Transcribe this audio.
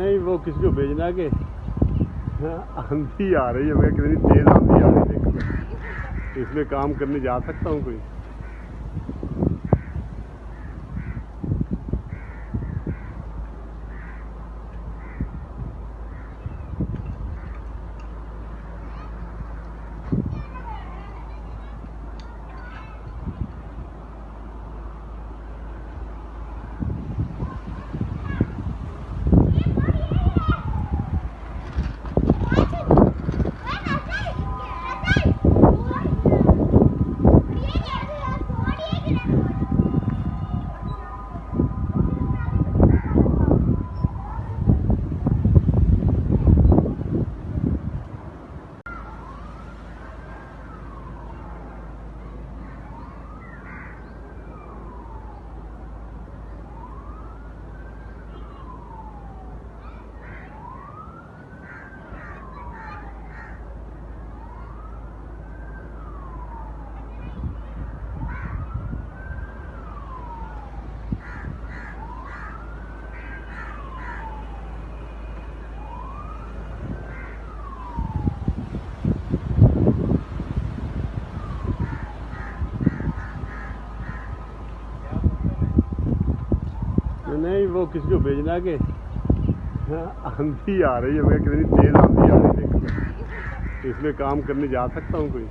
वो किसी को भेजना के। हाँ, आंधी आ रही है मैं कितनी तेज आंधी आ रही है। इसमें काम करने जा सकता हूँ कोई? नहीं वो किसी को भेजना के? आंधी आ रही है, मैं कितनी तेज आंधी आ रही है। इसमें काम करने जा सकता हूँ कोई?